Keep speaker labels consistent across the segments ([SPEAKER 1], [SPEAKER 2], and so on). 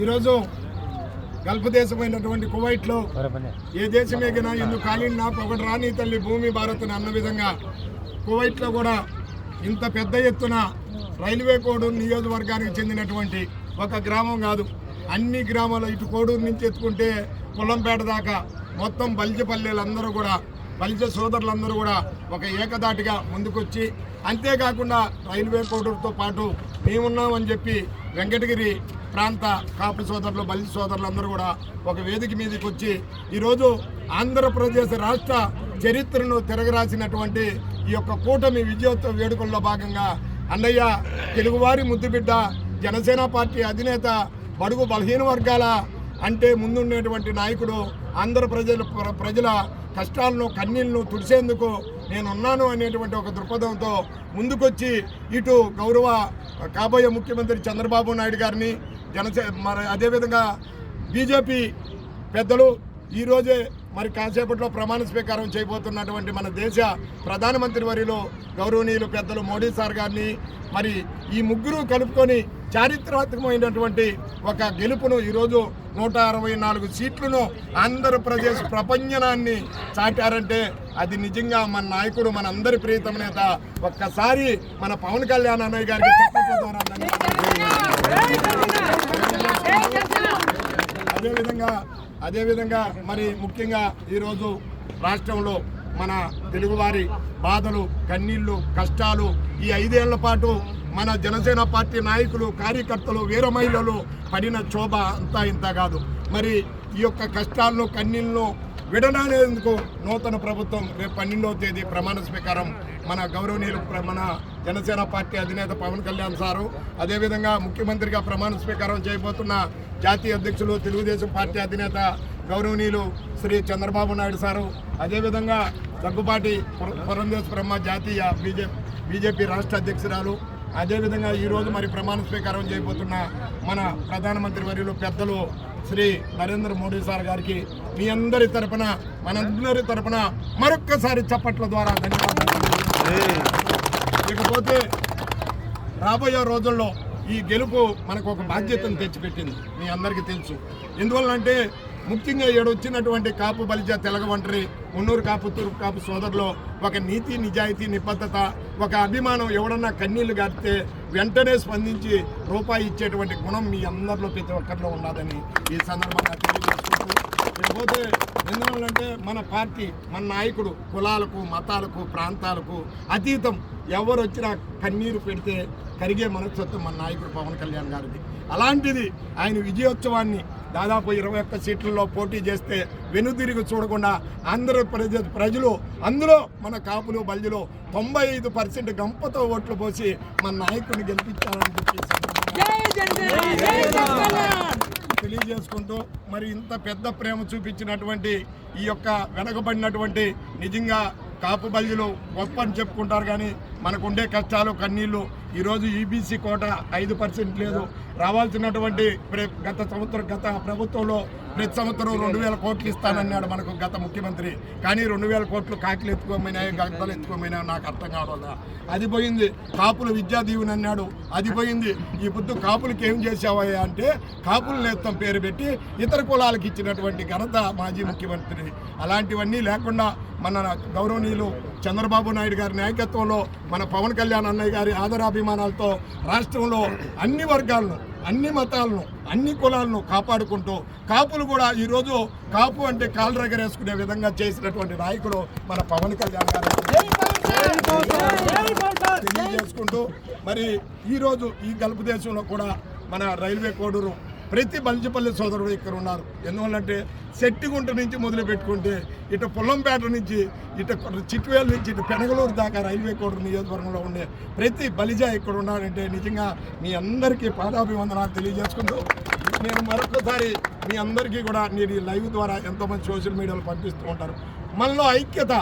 [SPEAKER 1] ఈరోజు గల్ఫ్ దేశమైనటువంటి కువైట్లో ఏ దేశం ఎగినా ఎందుకు ఖాళీ నాకు ఒకటి రాని తల్లి భూమి భారత్ అన్న విధంగా కువైట్లో కూడా ఇంత పెద్ద ఎత్తున రైల్వే కోడూరు నియోజకవర్గానికి చెందినటువంటి ఒక గ్రామం కాదు. అన్ని గ్రామాలు ఇటు కోడూరు నుంచి ఎత్తుకుంటే పొల్లంపేట దాకా మొత్తం బలిజ పల్లెలందరూ కూడా బలిజ సోదరులందరూ కూడా ఒక ఏకదాటిగా ముందుకొచ్చి అంతేకాకుండా రైల్వే కోడూరుతో పాటు మేమున్నామని చెప్పి వెంకటగిరి ప్రాంత కాపు సోదరులు బలి సోదరులందరూ కూడా ఒక వేదిక మీదకి వచ్చి ఈరోజు ఆంధ్రప్రదేశ్ రాష్ట్ర చరిత్రను తిరగరాసినటువంటి ఈ యొక్క కూటమి విజయోత్సవ వేడుకల్లో భాగంగా అన్నయ్య తెలుగువారి ముద్దుబిడ్డ జనసేన పార్టీ అధినేత బడుగు బలహీన వర్గాల అంటే ముందుండేటువంటి నాయకుడు ఆంధ్ర ప్రజల ప్రజల కష్టాలను కన్నీళ్ళను తుడిసేందుకు నేనున్నాను అనేటువంటి ఒక దృక్పథంతో ముందుకొచ్చి ఇటు గౌరవ కాబోయే ముఖ్యమంత్రి చంద్రబాబు నాయుడు గారిని జనసే మరి అదేవిధంగా బీజేపీ పెద్దలు ఈరోజే మరి కాసేపట్లో ప్రమాణ స్వీకారం చేయబోతున్నటువంటి మన దేశ ప్రధానమంత్రి వరిలో గౌరవనీయులు పెద్దలు మోడీ సార్ గారిని మరి ఈ ముగ్గురు కలుపుకొని చారిత్రాత్మకమైనటువంటి ఒక గెలుపును ఈరోజు నూట అరవై నాలుగు సీట్లను ఆంధ్రప్రదేశ్ ప్రపంచనాన్ని చాటారంటే అది నిజంగా మన నాయకుడు మన అందరి ప్రియతమ నేత ఒక్కసారి మన పవన్ కళ్యాణ్ అన్నయ్య గారికి చప్పట్ల ద్వారా అదేవిధంగా అదేవిధంగా మరి ముఖ్యంగా ఈరోజు రాష్ట్రంలో మన తెలుగువారి బాధలు కన్నీళ్ళు కష్టాలు ఈ ఐదేళ్ళ పాటు మన జనసేన పార్టీ నాయకులు కార్యకర్తలు వీర మహిళలు పడిన క్షోభ అంతా ఇంత కాదు. మరి ఈ యొక్క కష్టాలను కన్నీళ్ళను విడనాలేందుకు నూతన ప్రభుత్వం రేపు పన్నెండవ తేదీ ప్రమాణ స్వీకారం మన గౌరవనీయులు మన జనసేన పార్టీ అధినేత పవన్ కళ్యాణ్ సారు. అదేవిధంగా ముఖ్యమంత్రిగా ప్రమాణ స్వీకారం చేయబోతున్న జాతీయ అధ్యక్షులు తెలుగుదేశం పార్టీ అధినేత గౌరవనీయులు శ్రీ చంద్రబాబు నాయుడు సారు. అదేవిధంగా దగ్గుబాటి పుర- పురంధేశ్ బ్రహ్మ జాతీయ బీజేపీ బీజేపీ రాష్ట్ర అధ్యక్షురాలు. అదేవిధంగా ఈరోజు మరి ప్రమాణ స్వీకారం చేయబోతున్న మన ప్రధానమంత్రి వర్యులు పెద్దలు శ్రీ నరేంద్ర మోడీ సార్ గారికి మీ అందరి తరపున మనందరి తరపున మరొక్కసారి చప్పట్ల ద్వారా ధన్యవాదాలు. ఇకపోతే రాబోయే రోజుల్లో ఈ గెలుపు మనకు ఒక బాధ్యతను తెచ్చిపెట్టింది. మీ అందరికీ తెలుసు. ఎందువల్లంటే ముఖ్యంగా ఏడొచ్చినటువంటి కాపు బలిజ తెలగ ఒంటరి మున్నూరు కాపు తూర్పు కాపు సోదరులో ఒక నీతి నిజాయితీ నిబద్ధత ఒక అభిమానం ఎవడన్నా కన్నీళ్ళు గారితే వెంటనే స్పందించి రూపాయి ఇచ్చేటువంటి గుణం మీ అందరిలో ప్రతి ఒక్కరిలో ఉన్నదని ఈ సందర్భంగా తెలియజేసుకుంటూ లేకపోతే ఎందువల్లంటే మన పార్టీ మన నాయకుడు కులాలకు మతాలకు ప్రాంతాలకు అతీతం. ఎవరు వచ్చినా కన్నీరు పెడితే కరిగే మనస్తత్వం మన నాయకుడు పవన్ కళ్యాణ్ గారిది. అలాంటిది ఆయన విజయోత్సవాన్ని దాదాపు ఇరవై ఒక్క సీట్లలో పోటీ చేస్తే వెనుదిరిగి చూడకుండా ఆంధ్రప్రదేశ్ ప్రజలు అందులో మన కాపులు బల్జులు తొంభై ఐదు పర్సెంట్ గంపతో ఓట్లు పోసి మన నాయకుడిని గెలిపించాలని చెప్పేసి ఈ సందర్భంగా తెలియజేసుకుంటూ మరి ఇంత పెద్ద ప్రేమ చూపించినటువంటి ఈ యొక్క వెనకబడినటువంటి నిజంగా కాపు బల్జీలు గొప్ప అని చెప్పుకుంటారు కానీ మనకుండే కష్టాలు కన్నీళ్ళు ఈరోజు ఈబీసీ కోట ఐదు పర్సెంట్ లేదు. రావాల్సినటువంటి ప్ర- గత సంవత్సరం గత ప్రభుత్వంలో ప్రతి సంవత్సరం రెండు వేల కోట్లు ఇస్తానన్నాడు మనకు గత ముఖ్యమంత్రి. కానీ రెండు వేల కోట్లు కాకిలు ఎత్తుకోమైనాయి గద్దలు ఎత్తుకోమైనా నాకు అర్థం కావడం అది పోయింది. కాపులు విద్యా దీవుని అన్నాడు. అది పోయింది. ఈ పొద్దు కాపులకి ఏం చేసావయ్యా అంటే కాపుల నేత్తం పేరు పెట్టి ఇతర కులాలకు ఇచ్చినటువంటి ఘనత మాజీ ముఖ్యమంత్రి. అలాంటివన్నీ లేకుండా మన గౌరవనీయులు చంద్రబాబు నాయుడు గారి నాయకత్వంలో మన పవన్ కళ్యాణ్ అన్నయ్య గారి ఆదరాభిమానాలతో రాష్ట్రంలో అన్ని వర్గాలను అన్ని మతాలను అన్ని కులాలను కాపాడుకుంటూ కాపులు కూడా ఈరోజు కాపు అంటే కాలు రగరేసుకునే విధంగా చేసినటువంటి నాయకుడు మన పవన్ కళ్యాణ్ గారు. తెలియజేసుకుంటూ మరి ఈరోజు ఈ గల్ఫ్ దేశంలో కూడా మన రైల్వే కోడూరు ప్రతి బలిజపల్లి సోదరుడు ఇక్కడ ఉన్నారు. ఎందువల్లంటే శెట్టిగుంట నుంచి మొదలు పెట్టుకుంటే ఇటు పొల్లంపేట నుంచి ఇటు చిట్టువేల నుంచి ఇటు పెనగలూరు దాకా రైల్వే కోడూరు నియోజకవర్గంలో ఉండే ప్రతి బలిజ ఇక్కడ ఉన్నాడంటే నిజంగా మీ అందరికీ పాదాభివందనాలు తెలియజేసుకుంటూ నేను మరొకసారి మీ అందరికీ కూడా నేను ఈ లైవ్ ద్వారా ఎంతోమంది సోషల్ మీడియాలో పంపిస్తూ ఉంటారు. మనలో ఐక్యత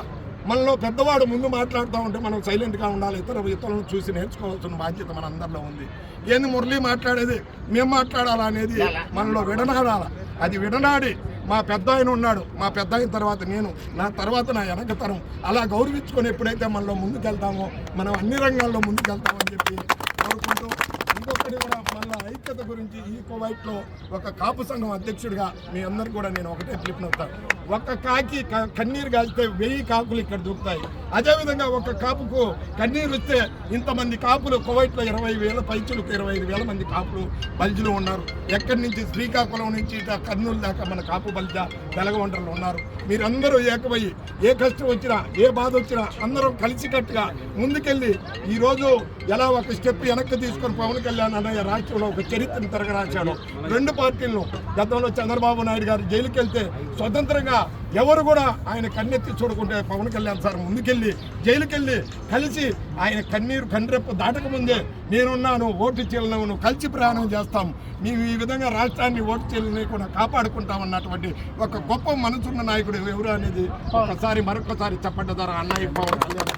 [SPEAKER 1] మనలో పెద్దవాడు ముందు మాట్లాడుతూ ఉంటే మనం సైలెంట్గా ఉండాలి ఇతర ఇతరులను చూసి నేర్చుకోవాల్సిన బాధ్యత మన అందరిలో ఉంది. ఏంది మురళి మాట్లాడేది? మేము మాట్లాడాలా అనేది మనలో విడనాడాల? అది విడనాడి. మా పెద్ద ఆయన ఉన్నాడు. మా పెద్ద అయిన తర్వాత నేను. నా తర్వాత నా వెనక తరం అలా గౌరవించుకొని ఎప్పుడైతే మనలో ముందుకెళ్తామో మనం అన్ని రంగాల్లో ముందుకెళ్తామని చెప్పి కోరుకుంటూ ఇంకొకటి కూడా మళ్ళీ ఐక్యత గురించి ఈ కోవైట్లో ఒక కాపు సంఘం అధ్యక్షుడిగా మీ అందరు కూడా నేను ఒకటే పిలుపునవుతాను ఒక్క కాకి కన్నీరు కాల్స్తే వెయ్యి కాకులు ఇక్కడ దూకుతాయి. అదేవిధంగా ఒక కాపుకు కన్నీరు వస్తే ఇంతమంది కాపులు కువైట్లో ఇరవై వేల పైచులకు ఇరవై ఐదు వేల మంది కాపులు బల్జులు ఉన్నారు. ఎక్కడి నుంచి? శ్రీకాకుళం నుంచి ఇట కర్నూలు దాకా మన కాపు బల్జ తెలగవంటలు ఉన్నారు. మీరందరూ ఏకమయ్యి ఏ కష్టం వచ్చినా ఏ బాధ వచ్చినా అందరం కలిసికట్టుగా ముందుకెళ్ళి ఈరోజు ఎలా ఒక స్టెప్ వెనక్కి తీసుకొని పవన్ కళ్యాణ్ అన్నయ్య రాష్ట్రంలో ఒక చరిత్రను తిరగరాశాడు. రెండు పార్టీలను గతంలో చంద్రబాబు నాయుడు గారు జైలుకి వెళ్తే స్వతంత్రంగా ఎవరు కూడా ఆయన కన్నెత్తి చూడకుంటే పవన్ కళ్యాణ్ సార్ ముందుకెళ్ళి జైలుకి వెళ్ళి కలిసి ఆయన కన్నీరు కన్నెప్పు దాటకముందే నేనున్నాను ఓటు చీలను కలిసి ప్రయాణం చేస్తాం. మేము ఈ విధంగా రాష్ట్రాన్ని ఓటు చీలని కూడా కాపాడుకుంటాం అన్నటువంటి ఒక గొప్ప మనసున్న నాయకుడు ఎవరు అనేది ఒకసారి మరొకసారి చెప్పండి ద్వారా అన్నయ్య పవన్ కళ్యాణ్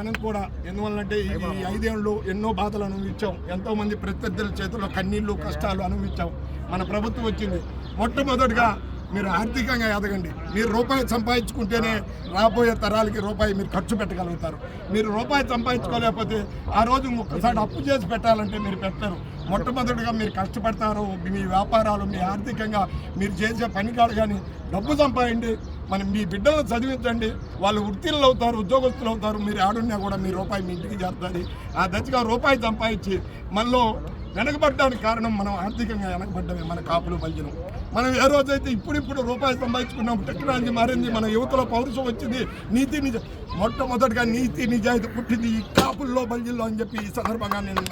[SPEAKER 1] మనం కూడా ఎందువల్లంటే ఈ ఐదేళ్ళు ఎన్నో బాధలు అనుభవించాం. ఎంతో మంది ప్రత్యర్థుల చేతుల్లో కన్నీళ్ళు కష్టాలు అనుభవించాం. మన ప్రభుత్వం వచ్చింది. మొట్టమొదటిగా మీరు ఆర్థికంగా ఎదగండి. మీరు రూపాయి సంపాదించుకుంటేనే రాబోయే తరాలకి రూపాయి మీరు ఖర్చు పెట్టగలుగుతారు. మీరు రూపాయి సంపాదించుకోలేకపోతే ఆ రోజు ఒక్కసారి అప్పు చేసి పెట్టాలంటే మీరు పెట్టరు. మొట్టమొదటిగా మీరు కష్టపడతారు. మీ వ్యాపారాలు మీ ఆర్థికంగా మీరు చేసే పని కాదు కానీ డబ్బు సంపాదిండి మనం మీ బిడ్డలను చదివించండి. వాళ్ళు వృత్తిలు అవుతారు ఉద్యోగస్తులు అవుతారు. మీరు ఆడున్నా కూడా మీ రూపాయి మీ ఇంటికి చేరుతుంది. ఆ దశగా రూపాయి సంపాదించి మనలో వెనకబడడానికి కారణం మనం ఆర్థికంగా వెనకబడ్డమే మన కాపులు బల్జనం మనం ఏ రోజైతే ఇప్పుడిప్పుడు రూపాయి సంపాదించుకున్నాం టెక్నాలజీ మారింది మన యువతలో పౌరుషం వచ్చింది నీతి నిజ మొట్టమొదటిగా నీతి నిజాయితీ పుట్టింది ఈ కాపుల్లో బల్జిల్లో అని చెప్పి ఈ సందర్భంగా నేను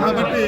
[SPEAKER 1] కాబట్టి